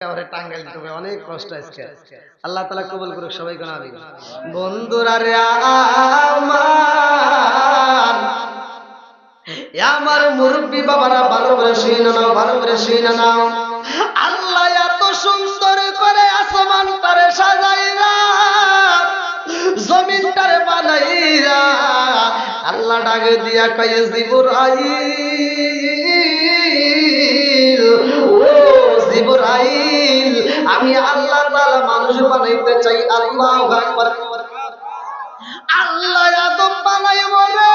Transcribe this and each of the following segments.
হবে, অনেক কষ্ট আল্লাহ তালা কবুল করুক সবাই বন্ধুরা রে আমার আমার মুরব্বী বাবারা, ভালো করে শুনে নাও, ভালো করে শুনে নাও। আল্লাহ এত সুন্দর করে আসমানটারে সাজাইরা, জমিনটারে বানাইরা, আল্লাহ ডাকে দিয়া কয়ে, জিবুরাইল চাই আল্লাহু আকবার। আল্লাহ আদম বানাইব রে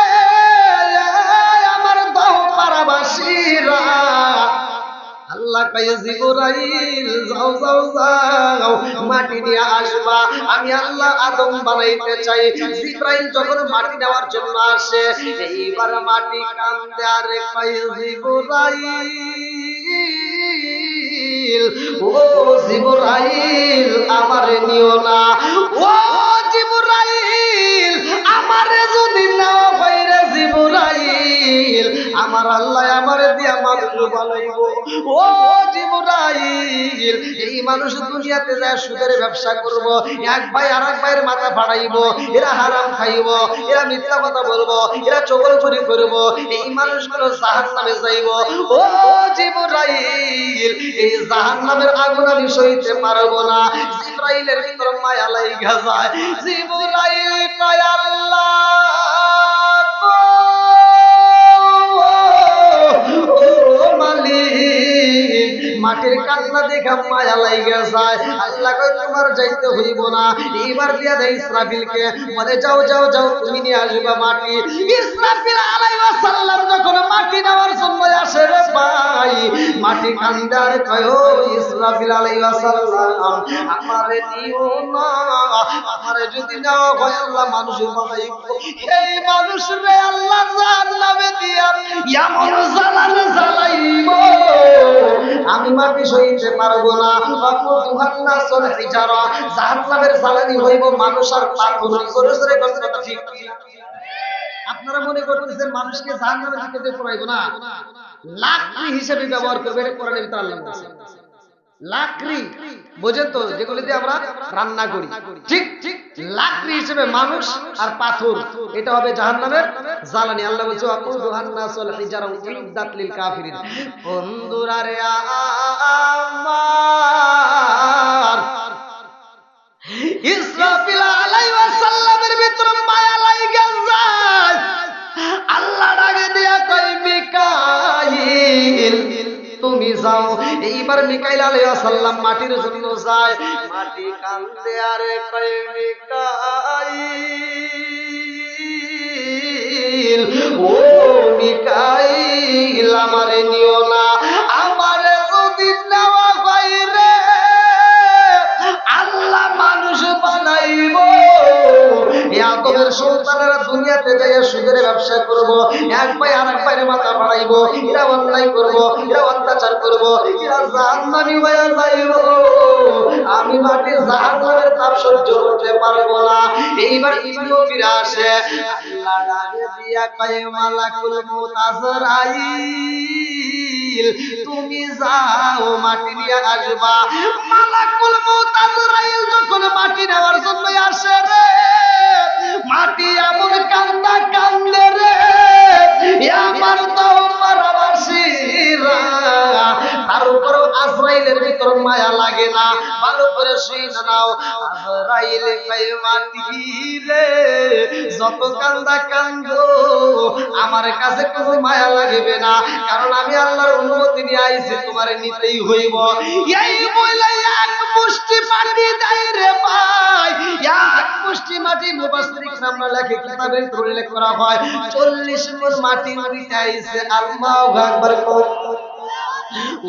আমার দহ পারাবাসীরা আল্লাহ কয়ে, জিবরাইল, যাও যাও যাও, মাটি নিয়ে আসবা। আমি আল্লাহ আদম বানাইতে চাই। জিব্রাইল যখন মাটি নেওয়ার জন্য আসে, এইবার মাটি কান্দে আর কয়ে, জিবরাইল। ও জিবরাইল আমারে নিও না। ও জিবরাইল আমারে যদি নাও বাইরে জিবরাইল আমার আল্লাহ আমারে দিয়া মানুষ বানাইব ও জিবরাইল, এই মানুষ দুনিয়াতে যায় সুদের ব্যবসা করব, এক ভাই আর এক ভাইয়ের মাথা ফাড়াইব, এরা হারাম খাইব, এরা মিথ্যা কথা বলব, এরা চগলচুরি করব, এই মানুষগুলো জাহান নামে যাইব। ও জিবরাইল, এই জাহান নামের আগুন আমি সইতে পারব না। জিব্রাইলের ভিতর মায়া লাইগা যায়। জিবরাইল কয় আল্লাহ মাটির কান্না দেখা মায়া লাইগা যায়। আল্লাহ কই তোমার যাইতে হইব না। এইবার দিয়া দেয় ইসরাফিলকে। বলে, যাও যাও যাও, তুমি নিয়ে আসবা মাটি। আমি মাটি সইতে পারব না হিজারা জাহান্নামের জ্বালানি হইব মানুষ আর পাথর কথা ঠিক আপনারা মনে করতেছেন মানুষকে জাহান্নামের দিকে দিয়ে পড়াইবো না? লাকড়ি হিসেবে ব্যবহার করবে এটা কোরআনের ভিতরে আল্লাহ বলেছে লাকড়ি, বোঝেন তো, যেগুলো দিয়ে আমরা রান্না করি। ঠিক ঠিক লাকড়ি হিসেবে মানুষ আর পাথর, এটা হবে জাহান্নামের জ্বালানি। আল্লাহ বলছে আকুদুহান নাসুল হিজারা উইদ্দাত লিল কাফিরিন। বন্ধুরা রে আমার, ইসরাফিল আলাইহিস সালামের ভিতর যাও এইবার মিকাইল আলাইহিস সালাম মাটির জন্য যায়। মাটি কান্দে আরে কয় মিকাইল? ও মিকাইল, আমারে নিও না। ইয়াতবের সন্তানেরা দুনিয়াতে যাইয়া সুদের ব্যবসা করব, এক ভাই আর এক মাথা বাড়াইব এরা অন্যায় করব এরা অত্যাচার করব এরা জাহান্নামী হয়ে যাইব আমি মাটির জাহান্নামের তাপ সহ্য করতে পারব না। এইবার ইবনু ফিরে আসে দিয়া কয়, মালাকুল মউত আজরাইল, তুমি যাও মাটি নিয়ে আসবা। মালাকুল মউত আজরাইল যখন মাটি নেওয়ার জন্য আসে রে। মাটি এমন কান্দা কান্দে রে আমার তো উপর ভিতর মায়া লাগে না ভালো করে নাও যত কান্দা আমার কাছে কোনো মায়া লাগবে না, কারণ আমি আল্লাহর অনুমতি নিয়ে আইছি, তোমার নিতেই হইব। এই বলে মুষ্টি পানি দেয় রে ভাই। এক মুষ্টি মাটি মুবাসরিক নামে লেখে কিতাবের ধরে করা হয়। 40 মন মাটি মাটি চাইছে আল্লাহু আকবার কর।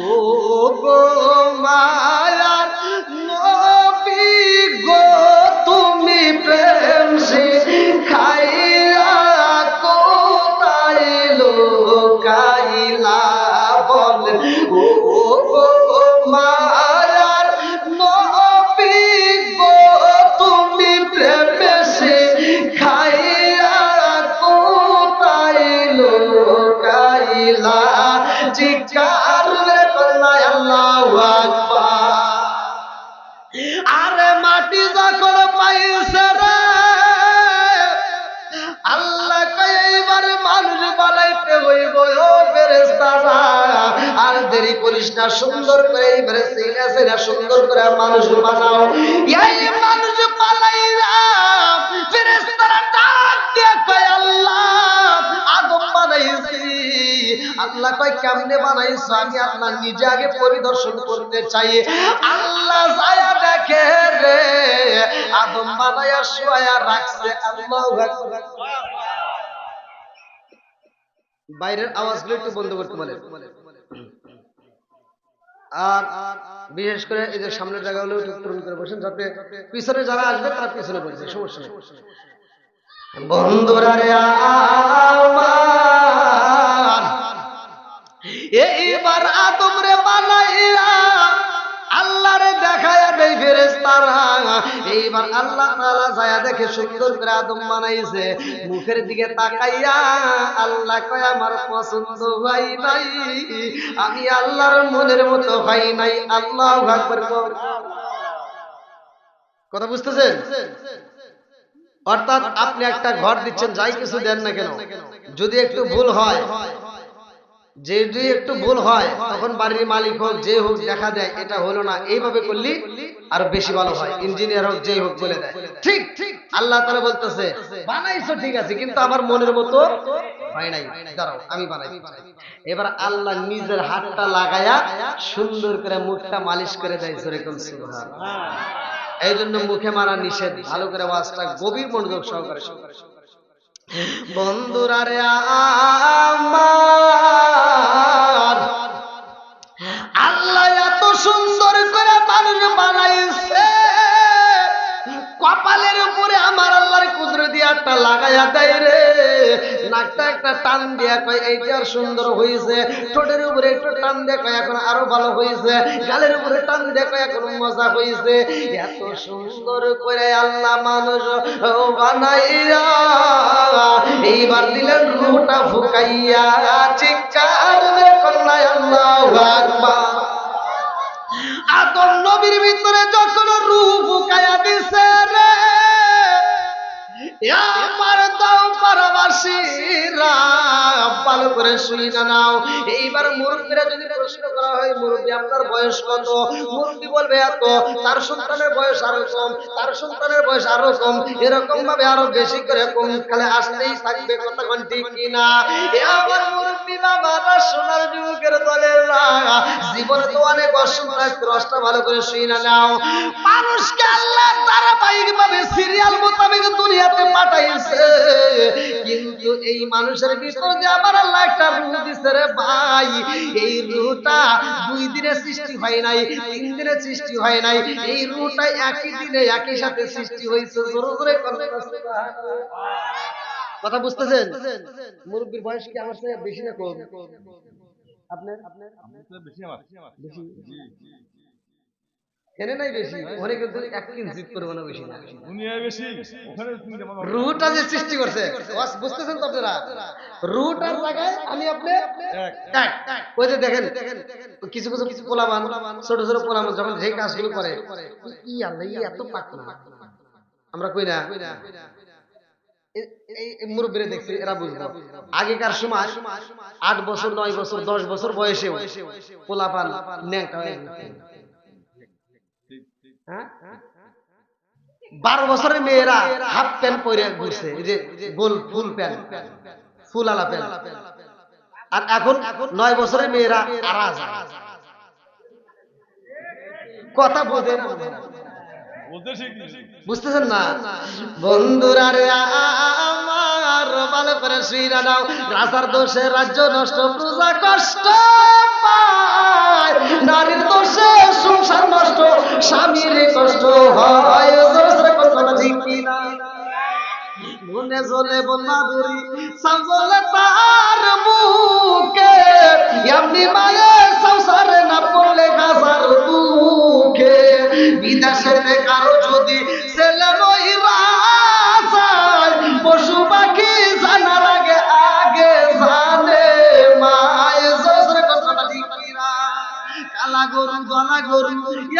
ও গো মায়ার নবী গো, তুমি প্রেম দেরি করিস না সুন্দর করে এইবারে সিনা সিনা সুন্দর করে মানুষ বানাও। মানুষ আল্লাহ কয়, কেমনে বানাইছো? আমি আপনার নিজে আগে পরিদর্শন করতে চাই। আল্লাহ যায়া দেখে রে আদম বানাইয়া শুয়ায়া রাখছে। আল্লাহু বাইরের আওয়াজগুলো একটু বন্ধ করতে বলে আর বিশেষ করে এই যে সামনের জায়গাগুলো পূরণ করে বসেন, যাতে পিছনে যারা আসবে তারা পিছনে বসবে, সমস্যা বন্ধুরা এইবার আল্লাহ দেখে সুন্দর করে আদম বানাইছে। মুখের দিকে তাকাইয়া আল্লাহ কয়, আমার পছন্দ নাই। আমি আল্লাহর মনের মতো নাই। আল্লাহু কথা বুঝতেছেন? অর্থাৎ আপনি একটা ঘর দিচ্ছেন, যাই কিছু দেন না কেন। যদি একটু ভুল হয় যে যদি একটু ভুল হয়, তখন বাড়ির মালিক হোক, যে হোক দেখা দেয়, এটা হলো না। এইভাবে করলি আরও বেশি ভালো হয়। ইঞ্জিনিয়ার হোক, যেই হোক বলে দেয়। ঠিক ঠিক। আল্লাহ তারা বলতেছে, বানাইছো, ঠিক আছে, কিন্তু আমার মনের মতো হয় নাই। দাঁড়াও, আমি বানাই। এবার আল্লাহ নিজের হাতটা লাগায়া সুন্দর করে মুখটা মালিশ করে দেয় যেরকম এই জন্য মুখে মারা নিষেধ, ভালো করে ওয়াজটা গভীর মনোযোগ সহকারে বন্ধুরা রে আমার সুন্দর করে মানুষ বানাইছে। কপালের উপরে আমার আল্লাহর কুদরতি একটা লাগাইয়া দেয় রে। নাকটা একটা টান দিয়া কয় এইটা আর সুন্দর হয়েছে ঠোঁটের উপরে একটু টান দিয়ে কয়, এখন আরও ভালো হয়েছে গালের উপরে টান দিয়ে কয়, এখন মজা হয়েছে এত সুন্দর করে আল্লাহ মানুষ বানাইয়া, এইবার দিলেন রুটা ফুকাইয়া, চিৎকার রে কন্যায় আল্লাহু আকবার। আদম নবীর ভিতরে যখন রূপ কায়া দিছে রে আমার দাও পারাবাসীরা ভালো করে শুনি না, নাও। এইবার মুরব্বীরা যদি প্রশ্ন করা হয়, মুরব্বী, আপনার বয়স কত? মুরব্বী বলবে, এত। তার সন্তানের বয়স আরও কম, তার সন্তানের বয়স আরও কম, এরকম ভাবে আরও বেশি করে কম খালে আসতেই থাকবে কতক্ষণ ঠিক কিনা আমার মুরব্বী বাবারা সোনার যুবকের দলের জীবনে তো অনেক অসুবিধা রসটা ভালো করে শুই না, নাও। মানুষকে আল্লাহ ধারাবাহিক ভাবে সিরিয়াল মোতাবেক দুনিয়াতে পাঠাইছে। কিন্তু এই মানুষের ভিতর যে আমার আল্লাহ একটা রূহ দিছে রে ভাই। এই রূহটা দুই দিনে সৃষ্টি হয় নাই তিন দিনে সৃষ্টি হয় নাই। এই রূহটা একই দিনে একই সাথে সৃষ্টি হয়েছে জোরে জোরে কথা বুঝতেছেন? মুরব্বীর বয়স কি আমার থেকে বেশি না কম? আপনার? আপনার? বেশি আমার। বেশি? জি। এনে নাই বেশি কিন্তু এক কিঞ্চিত বেশি না। দুনিয়ায় বেশি ওখানে রুটা যে সৃষ্টি করছে ওয়াস বুঝতেছেন তো আপনারা? রুটার জায়গায় আমি আপনি এক। ওই যে দেখেন কিছু কিছু কিছু ছোট ছোট যখন যে কাজগুলো করে আল্লাহ এত পাক না আমরা কই না? মুরব্বীরা দেখছি এরা বুঝব আগেকার সময় আট বছর নয় বছর দশ বছর বয়সে পোলাপান ন্যাংটা। হ্যাঁ বারো বছরের মেয়েরা হাফ প্যান্ট পরে ঘুরছে এই যে গোল ফুল প্যান্ট ফুল আলা প্যান্ট। আর এখন নয় বছরের মেয়েরা আরাজ। কথা বোঝে বলতে বুঝতেছেন না? বন্ধুরা ভালো করে শুইরা নাও। রাজার দোষে রাজ্য নষ্ট, প্রজা কষ্ট নারীর দোষে সংসার নষ্ট, স্বামীর কষ্ট হয়। ঠিক কিনা মনে জলে বন্যা তার মুখে এমনি সংসারে না পড়লে দুঃখে বিদেশে কারও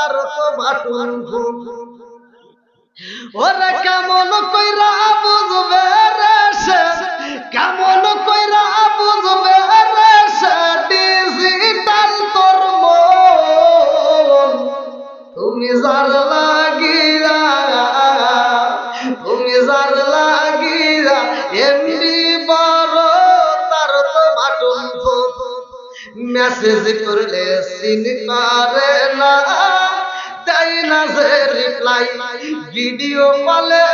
তার তো বাটুন ওরে কেমন কইরা বুঝবে রে সে? কেমন কইরা বুঝবে রে সে? ডিজিটাল তোর মন। তুমি যার লাগিরা তুমি যার লাগিরা এমনি বড় তার তো বাটন মেসেজ করলে সিন করে না। দেয় না যে রিপ্লাই। ভিডিও কলে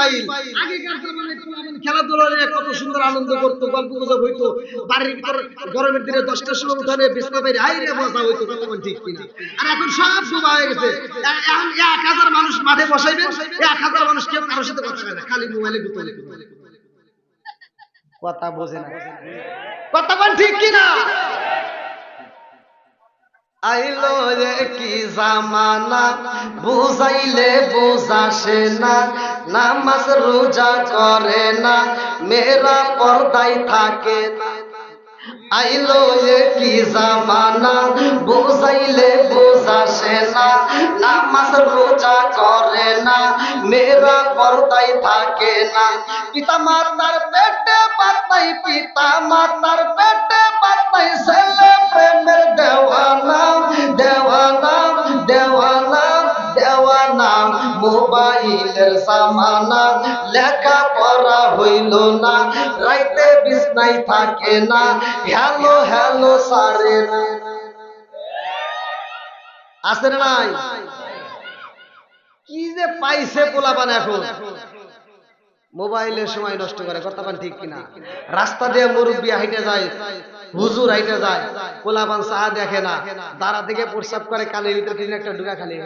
মোবাইল আগেকার জামানায় খেলাধুলা নিয়ে কত সুন্দর আনন্দ করতো, গল্প গুজব হইতো। বাড়ির ভিতর গরমের দিনে দশটার সময় উঠানে বিছনা বাইরে হাই রে, মজা হইতো কত ঠিক কিনা? আর এখন সব ডুবা হয়ে গেছে। এখন এক হাজার মানুষ মাঠে বসাইবে, এক হাজার মানুষ কেউ কারোর সাথে কথা না, খালি মোবাইলে গুতলে কথা বোঝে না। কথা বল ঠিক কিনা? আইলো রে কি জামানা, বুঝাইলে বুঝাসে না। নামাজ রোজা করে না, মেয়েরা পর্দায় থাকে না। আইলো কি জামানা, বুঝাইলে বুঝাসে না। নামাজ রোজা করে না, মেয়েরা পর্দায় থাকে না। পিতা মাতার পেটে পাতাই পিতা মাতার পেটে পাতাই ছেলে প্রেমের দেওয়ানা দেওয়ানা। মোবাইলের সামানা লেখা পড়া হইল না, রাইতে বিছনাই থাকে না। হ্যালো হ্যালো সারে আছে নাই? কি যে পাইছে পোলাপান এখন? মোবাইলের সময় নষ্ট করে, কথা পান ঠিক কিনা? রাস্তা দিয়ে মুরব্বী হাইটে যায়, হুজুর হাইটে যায়, পোলাপান চা দেখে না, দাঁড়া থেকে প্রস্রাব করে কানের ভিতরে একটা ঢুকা খালি।